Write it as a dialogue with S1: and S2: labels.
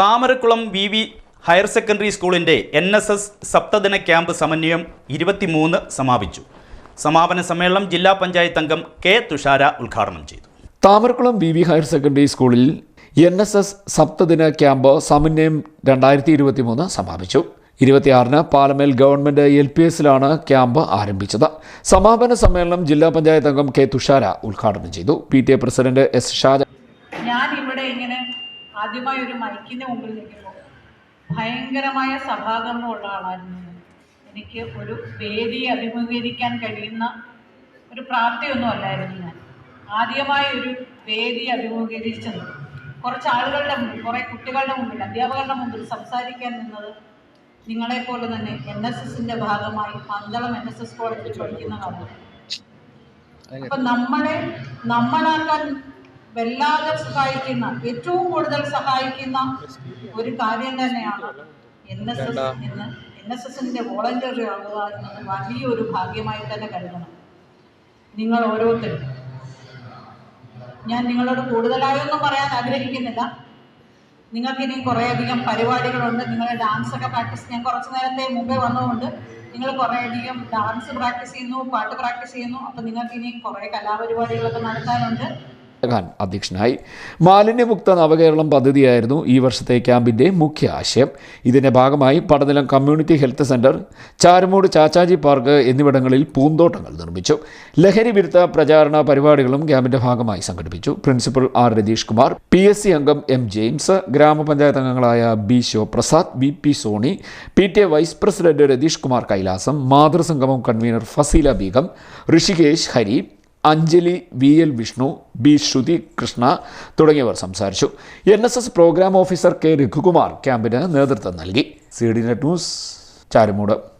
S1: Thamarakulam V V higher secondary സ്കൂളിന്റെ N S S സപ്തദിന camp Samanwayam ഇരുപത്തിമൂന്ന് സമാപിച്ചു. സമാപന സമ്മേളനം ജില്ലാ പഞ്ചായത്ത് അംഗം കെ തുഷാര ഉദ്ഘാടനം ചെയ്തു.
S2: Thamarakulam V V higher secondary സ്കൂളിൽ എൻ എസ് എസ് സപ്തദിന ക്യാമ്പ് സമന്വയം രണ്ടായിരത്തി ഇരുപത്തി മൂന്ന് സമാപിച്ചു. ഇരുപത്തിയാറിന് പാലമേൽ ഗവൺമെന്റ് എൽ പി എസിലാണ് ക്യാമ്പ് ആരംഭിച്ചത്. സമാപന സമ്മേളനം ജില്ലാ പഞ്ചായത്ത് അംഗം കെ തുഷാര ഉദ്ഘാടനം ചെയ്തു. P T A president S Shaja
S3: ഞാൻ ഇവിടെ ഇങ്ങനെ ആദ്യമായി ഒരു മൈക്കിന്റെ മുമ്പിൽ നിൽക്കുമ്പോൾ ഭയങ്കരമായ സഭാകമ്പമുള്ള ആളായിരുന്നു എനിക്ക് ഒരു വേദിയെ അഭിമുഖീകരിക്കാൻ കഴിയുന്ന ഒരു പ്രാപ്തിയൊന്നും അല്ലായിരുന്നു ഞാൻ. ആദ്യമായി ഒരു വേദി അഭിമുഖീകരിച്ചത് കുറച്ച് ആളുകളുടെ മുമ്പിൽ കുറേ കുട്ടികളുടെ മുമ്പിൽ അധ്യാപകരുടെ മുമ്പിൽ സംസാരിക്കാൻ നിന്നത് നിങ്ങളെപ്പോലെ തന്നെ എൻ എസ് എസിന്റെ ഭാഗമായി പന്തളം എൻ എസ് എസ് കോളേജിൽ പഠിക്കുന്ന കാലത്ത്. അപ്പൊ നമ്മളെ നമ്മളാക്കാൻ വല്ലാതെ സഹായിക്കുന്ന ഏറ്റവും കൂടുതൽ സഹായിക്കുന്ന ഒരു കാര്യം തന്നെയാണ് എൻ എസ് എസ് എന്ന് എൻ എസ് എസിന്റെ വോളണ്ടിയർ ആകുക എന്നത് വലിയൊരു ഭാഗ്യമായി തന്നെ കരുതണം. നിങ്ങൾ ഓരോരുത്തരും. ഞാൻ നിങ്ങളോട് കൂടുതലായൊന്നും പറയാൻ ആഗ്രഹിക്കുന്നില്ല. നിങ്ങൾക്ക് ഇനി കുറേയധികം പരിപാടികളുണ്ട്. നിങ്ങളുടെ ഡാൻസ് ഒക്കെ പ്രാക്ടീസ് ഞാൻ കുറച്ച് നേരത്തെ മുമ്പേ വന്നതുകൊണ്ട് നിങ്ങൾ കുറേയധികം ഡാൻസ് പ്രാക്ടീസ് ചെയ്യുന്നു പാട്ട് പ്രാക്ടീസ് ചെയ്യുന്നു. അപ്പം നിങ്ങൾക്ക് ഇനി കുറേ കലാപരിപാടികളൊക്കെ നടത്താനുണ്ട്.
S2: ഖാൻ അധ്യക്ഷനായി. മാലിന്യമുക്ത നവകേരളം പദ്ധതിയായിരുന്നു ഈ വർഷത്തെ ക്യാമ്പിന്റെ മുഖ്യ ആശയം. ഇതിന്റെ ഭാഗമായി Padanilam community health centre Charummoodu Chachaji park എന്നിവിടങ്ങളിൽ പൂന്തോട്ടങ്ങൾ നിർമ്മിച്ചു. ലഹരി വിരുദ്ധ പ്രചാരണ പരിപാടികളും ക്യാമ്പിന്റെ ഭാഗമായി സംഘടിപ്പിച്ചു. Principal R Ratheesh Kumar P S C അംഗം എം ജെയിംസ് ഗ്രാമപഞ്ചായത്ത് അംഗങ്ങളായ B Sivaprasad V P Soni P T A vice president Ratheesh Kumar Kailasam മാതൃസംഗമം convener Faseela Beegum Rishikesh Hari Anjali V. L. Vishnu B. Sruthi Krishna തുടങ്ങിയവർ സംസാരിച്ചു. N S S programme officer K. Raghukumar ക്യാമ്പിന് നേതൃത്വം നൽകി. C D net news Charummoodu.